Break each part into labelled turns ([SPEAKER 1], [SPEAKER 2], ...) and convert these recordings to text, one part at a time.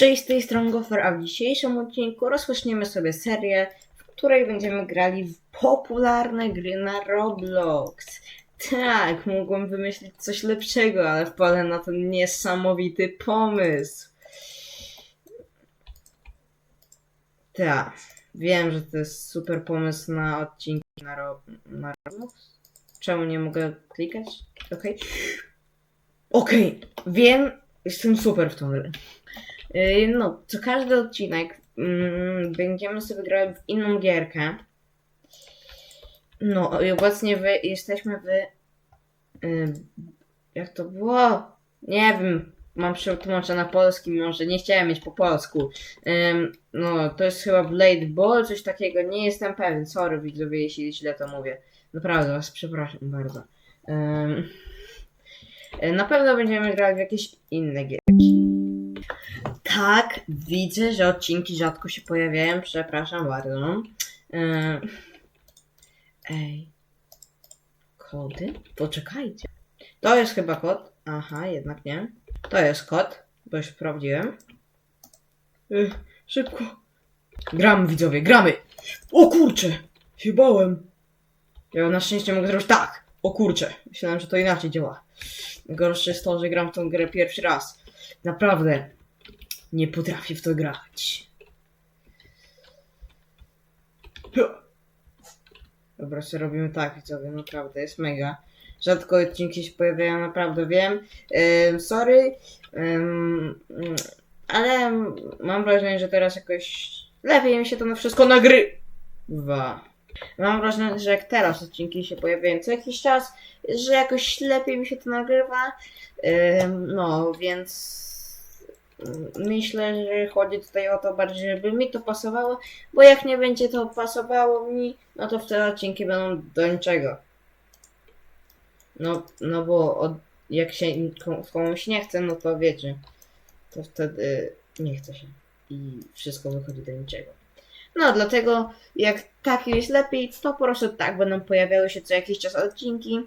[SPEAKER 1] Cześć, z tej strony Gofer, a w dzisiejszym odcinku rozpoczniemy sobie serię, w której będziemy grali w popularne gry na Roblox. Tak, mogłem wymyślić coś lepszego, ale wpadłem na ten niesamowity pomysł. Tak, wiem, że to jest super pomysł na odcinki na, ro na Roblox. Czemu nie mogę klikać? Okej. Okej, wiem, jestem super w tą grę. Yy, No, co każdy odcinek mm, będziemy sobie grali w inną gierkę. No, i obecnie wy, jesteśmy w. Yy, jak to było? Nie wiem. Mam przetłumaczone na polski, może nie chciałem mieć po polsku. Ym, no, to jest chyba Blade Ball, coś takiego. Nie jestem pewien. Sorry, widzowie, jeśli źle to mówię. Naprawdę was przepraszam bardzo. Y, na pewno będziemy grali w jakieś inne. Tak, widzę, że odcinki rzadko się pojawiają. Przepraszam bardzo. Ym, Ej. Kody? Poczekajcie. To jest chyba kod. Aha, jednak nie. To jest kod, bo już sprawdziłem. Ech, szybko. Gramy, widzowie, gramy! O kurcze! Się bałem. Ja na szczęście mogę zrobić tak. O kurcze. Myślałem, że to inaczej działa. Gorsze jest to, że gram w tą grę pierwszy raz. Naprawdę. Nie potrafię w to grać. Dobra, co robimy tak, widzowie, naprawdę, jest mega. Rzadko odcinki się pojawiają, naprawdę wiem. Ym, sorry, ale mam wrażenie, że teraz jakoś lepiej mi się to na wszystko nagrywa. Mam wrażenie, że jak teraz odcinki się pojawiają co jakiś czas, że jakoś lepiej mi się to nagrywa. No, więc myślę, że chodzi tutaj o to bardziej, żeby mi to pasowało, bo jak nie będzie to pasowało mi, no to wtedy odcinki będą do niczego. No, no bo od, jak się kom- komuś nie chce, no to wiecie, to wtedy nie chce się i wszystko wychodzi do niczego. No, dlatego jak tak jest lepiej, to po prostu tak będą pojawiały się co jakiś czas odcinki.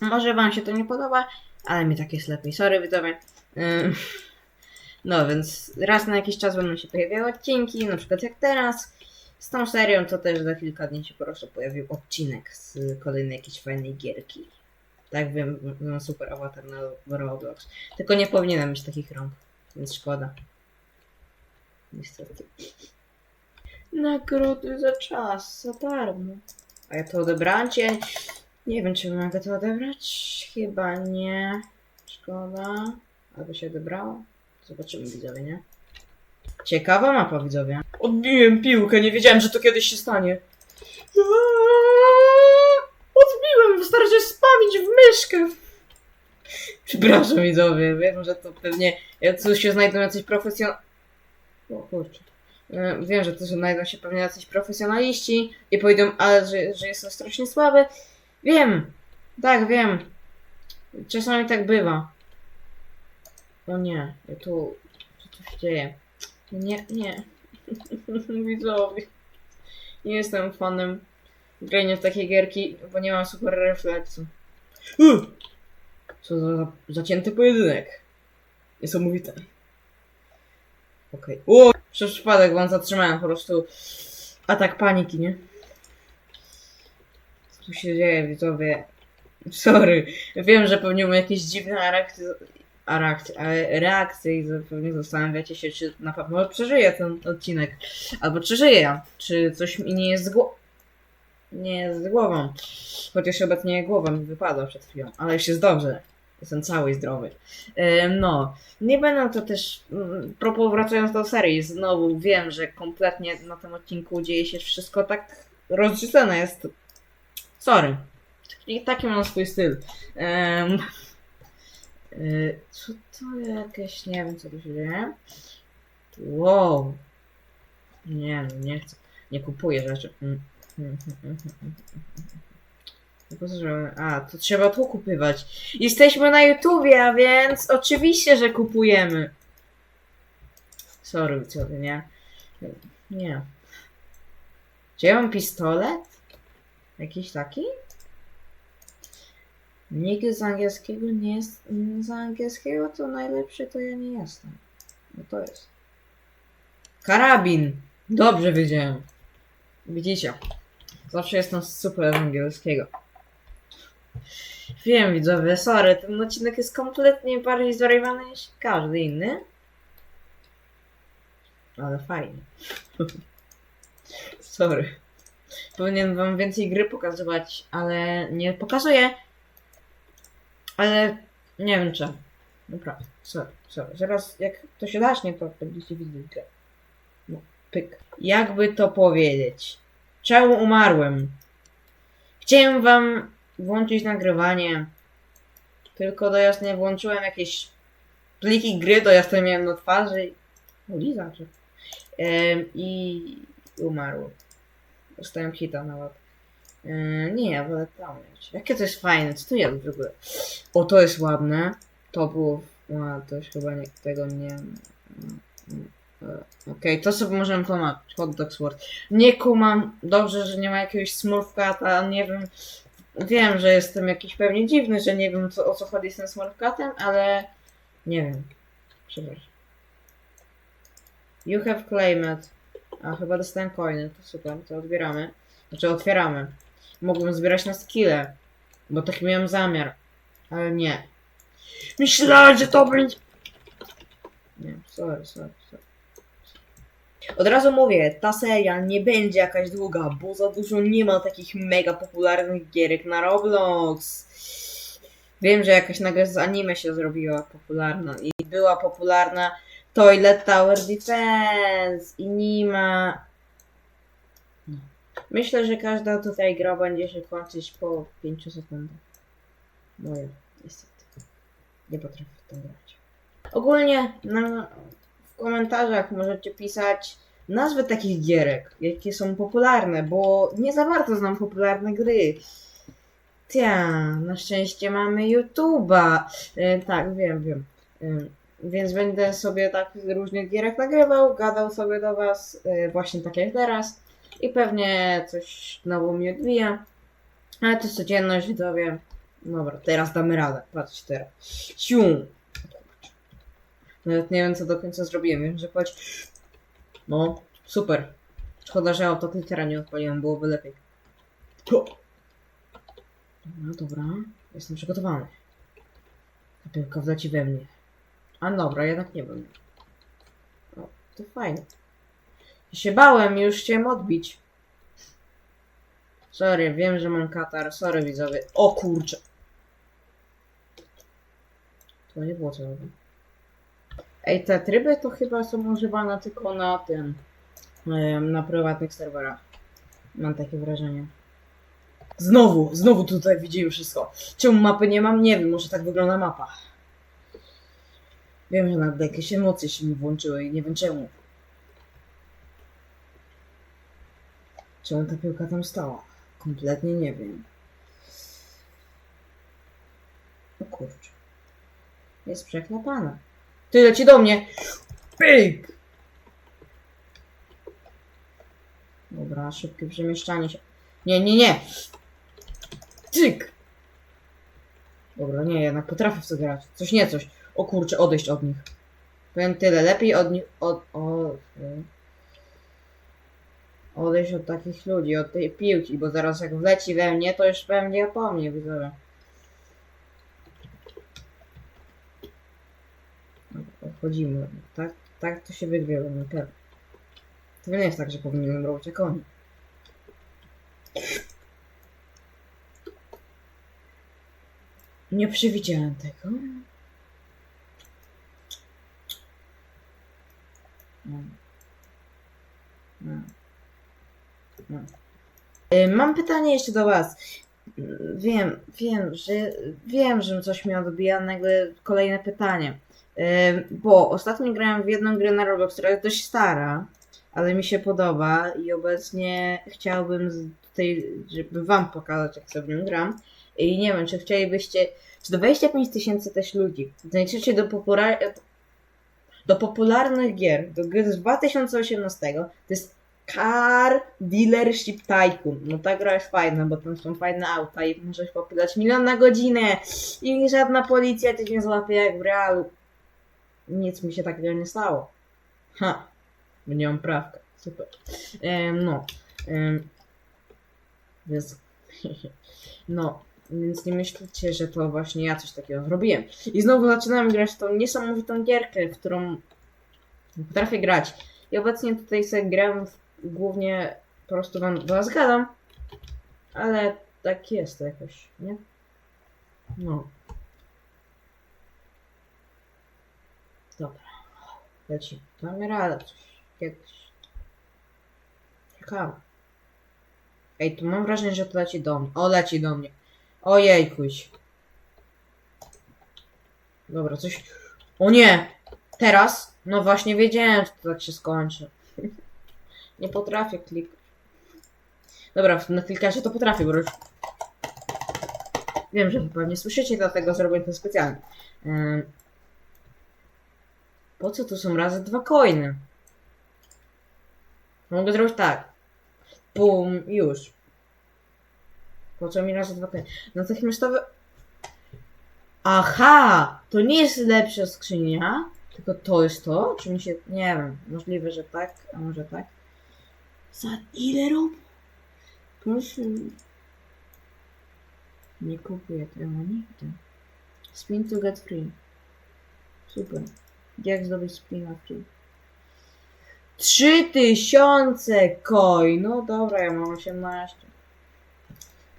[SPEAKER 1] Może wam się to nie podoba, ale mi tak jest lepiej. Sorry, widzowie. Ym, No, więc raz na jakiś czas będą się pojawiały odcinki, na przykład jak teraz. Z tą serią to też za kilka dni się po prostu pojawił odcinek z kolejnej jakiejś fajnej gierki. Tak wiem, mam super awatar na Roblox. Tylko nie powinienem mieć takich rąk, więc szkoda. Niestety. Nagrody za czas, za darmo. A ja to odebrałem cię. Nie wiem, czy mogę to odebrać. Chyba nie. Szkoda. Albo się odebrało. Zobaczymy, widzowie, nie? Ciekawa mapa, widzowie. Odbiłem piłkę, nie wiedziałem, że to kiedyś się stanie. Odbiłem, wystarczy spamić w myszkę. Przepraszam, widzowie, wiem, że to pewnie tu się znajdą jacyś profesjon... O kurczę. E, Wiem, że tu znajdą się pewnie jacyś profesjonaliści i powiedzą, ale że, że jestem strasznie słaby. Wiem, tak, wiem. Czasami tak bywa. O nie, ja tu... Co tu się dzieje? Nie, nie. Widzowie. Nie jestem fanem grania w takie gierki, bo nie mam super refleksu. Co za za- zacięty pojedynek. Niesamowite. Okej. Okay. Przez przypadek wam zatrzymałem po prostu atak paniki, nie? Co tu się dzieje, widzowie? Sorry. Wiem, że pewnie mam jakieś dziwne reakcje, reakcje, ale reakcje i pewnie zastanawiacie się, czy na pewno przeżyję ten odcinek. Albo czy żyję, czy coś mi nie jest z głową. Nie jest z głową. Chociaż obecnie głowa mi wypadła przed chwilą, ale już jest dobrze. Jestem cały i zdrowy. No, nie będę to też. mm, Propos wracając do serii, znowu wiem, że kompletnie na tym odcinku dzieje się wszystko tak rozrzucone jest. Sorry. I taki mam swój styl. Ym, y, co to jakieś, nie wiem co tu się dzieje. Wow. Nie, nie chcę. Nie kupuję rzeczy. Mm, mm, mm, mm, mm. A, to trzeba tu kupywać. Jesteśmy na YouTubie, a więc oczywiście, że kupujemy. Sorry, co nie? Nie. Czy ja mam pistolet? Jakiś taki? Nikt z angielskiego nie jest. mm, Z angielskiego to najlepszy to ja nie jestem. No to jest. Karabin! Dobrze wiedziałem. Widzicie? Zawsze jestem super z angielskiego. Wiem, widzowie, sorry, ten odcinek jest kompletnie bardziej zwariowany niż każdy inny. Ale fajnie. sorry. Powinien wam więcej gry pokazywać, ale nie pokazuję. Ale nie wiem czemu. Naprawdę, sorry, sorry. Zaraz jak to się zacznie, to będziecie widzieć grę. No, pyk. Jakby to powiedzieć? Czemu umarłem? Chciałem wam włączyć nagrywanie. Tylko dojazd nie włączyłem jakieś pliki gry, dojazd to miałem na twarzy. O, Liza, czy? Em, I umarłem. Dostałem hita nawet. Yy, nie, wolę tam mieć. Jakie to jest fajne, co to jest w ogóle? O, to jest ładne. To było... A, to już chyba nie, tego nie... e, Okej, to sobie możemy tłumaczyć. Hot dog sword. Nie kumam. Dobrze, że nie ma jakiegoś smurfkata. Nie wiem... Wiem, że jestem jakiś pewnie dziwny, że nie wiem co, o co chodzi z tym smurfkatem, ale... Nie wiem. Przepraszam. You have claimed. A, chyba dostałem coiny. To super, to odbieramy. Znaczy otwieramy. Mogłem zbierać na skille. Bo taki miałem zamiar. Ale nie. Myślałem, że to będzie... Nie, sorry, sorry, sorry. Od razu mówię, ta seria nie będzie jakaś długa, bo za dużo nie ma takich mega popularnych gierek na Roblox. Wiem, że jakaś nagle z anime się zrobiła popularna i była popularna Toilet Tower Defense i Nima. No. Myślę, że każda tutaj gra będzie się kończyć po 5 sekundach. Moja, niestety. Nie potrafię w to grać. Ogólnie na, w komentarzach możecie pisać nazwy takich gierek, jakie są popularne, bo nie za bardzo znam popularne gry. Tia, na szczęście mamy YouTube'a. E, tak, wiem, wiem. E, więc będę sobie tak różnych gierek nagrywał, gadał sobie do was, e, właśnie tak jak teraz. I pewnie coś znowu mi odbija. Ale to codzienność, widzowie. Dobra, teraz damy radę. Patrzcie teraz. Sium. Nawet nie wiem, co do końca zrobiłem. Wiem, że chodź. No, super. Szkoda, że autoklikera nie odpaliłem, byłoby lepiej. Ho. Dobra, dobra. Jestem przygotowany. Ta piłka wleci we mnie. A dobra, jednak nie wiem. O, to fajnie. Się bałem, już chciałem odbić. Sorry, wiem, że mam katar. Sorry, widzowie. O kurczę. To nie było robię. Ej, te tryby to chyba są używane tylko na tym. Na prywatnych serwerach. Mam takie wrażenie. Znowu, znowu tutaj widzimy wszystko. Czemu mapy nie mam? Nie wiem, może tak wygląda mapa. Wiem, że nawet jakieś emocje się mi włączyły i nie wiem czemu. Czemu ta piłka tam stała? Kompletnie nie wiem. O kurczę. Jest przeklepana. Ty leci do mnie! Pyk! Dobra, szybkie przemieszczanie się. Nie, nie, nie! Cyk! Dobra, nie, jednak potrafię w to grać. Coś nie coś. O kurczę, odejść od nich. Powiem tyle, lepiej od nich, od, od, odejść od takich ludzi, od tej piłki, bo zaraz jak wleci we mnie, to już pewnie po mnie, widzowie. Odchodzimy, tak, tak to się wygrywa, na pewno. To nie jest tak, że powinienem robić jak oni. Nie przewidziałem tego. No. No. No. Mam pytanie jeszcze do Was. Y, Wiem, wiem, że wiem, że coś mi odbija, nagle kolejne pytanie. Y, Bo ostatnio grałem w jedną grę na Roblox, która jest dość stara, ale mi się podoba i obecnie chciałbym tutaj, żeby Wam pokazać, jak sobie gram. I nie wiem, czy chcielibyście, czy do 25 tysięcy też ludzi znajdziecie do, do popularnych gier, do gry z 2018, to jest Car Dealership Tycoon. No ta gra jest fajna, bo tam są fajne auta i możesz popylać milion na godzinę i żadna policja cię nie złapie jak w realu. Nic mi się takiego nie stało. Ha. Bo nie mam prawka. Super. Em, no. Więc... no. Więc nie myślcie, że to właśnie ja coś takiego zrobiłem. I znowu zaczynam grać w tą niesamowitą gierkę, w którą potrafię grać. I obecnie tutaj sobie gram w, głównie po prostu wam do was gadam. Ale tak jest jakoś, nie? No. Dobra. Leci. Damy radę coś. Kiedyś. Ciekawe. Ej, tu mam wrażenie, że to leci do mnie. O, leci do mnie. Ojej, kuś. Dobra, coś... O nie! Teraz? No właśnie wiedziałem, że to tak się skończy. Nie potrafię klikać. Dobra, na klikarze to potrafię, bo już... Wiem, że wy pewnie słyszycie, dlatego zrobię to specjalnie. Po co tu są razy dwa coiny? Mogę zrobić tak. Bum, już. Po co mi razy dwa coiny? Natychmiastowe... Aha! To nie jest lepsza skrzynia, tylko to jest to? Czy mi się... Nie wiem. Możliwe, że tak, a może tak. Za ile rob? Proszę. Nie kupuję tego nigdy. Spin to get free. Super. Jak zdobyć spina free? 3000 coin. No dobra, ja mam 18.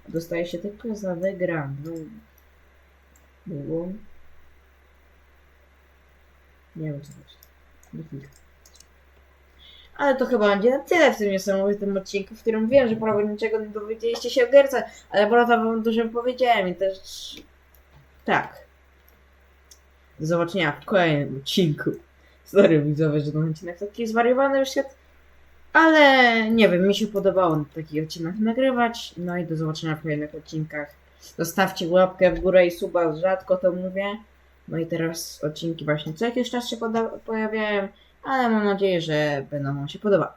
[SPEAKER 1] Dostaje się tylko za wygraną. Było. Nie wiem co to jest. Ale to chyba będzie na tyle w tym niesamowitym odcinku, w którym wiem, że prawie niczego nie dowiedzieliście się o Gerce, ale prawda wam dużo powiedziałem i też... Tak. Do zobaczenia w kolejnym odcinku. Sorry widzowie, że ten odcinek taki zwariowany już jest. Ale nie wiem, mi się podobało taki odcinek nagrywać. No i do zobaczenia w kolejnych odcinkach. Zostawcie łapkę w górę i suba, rzadko to mówię. No i teraz odcinki właśnie co jakiś czas się pojawiają, ale mam nadzieję, że będą wam się podobały.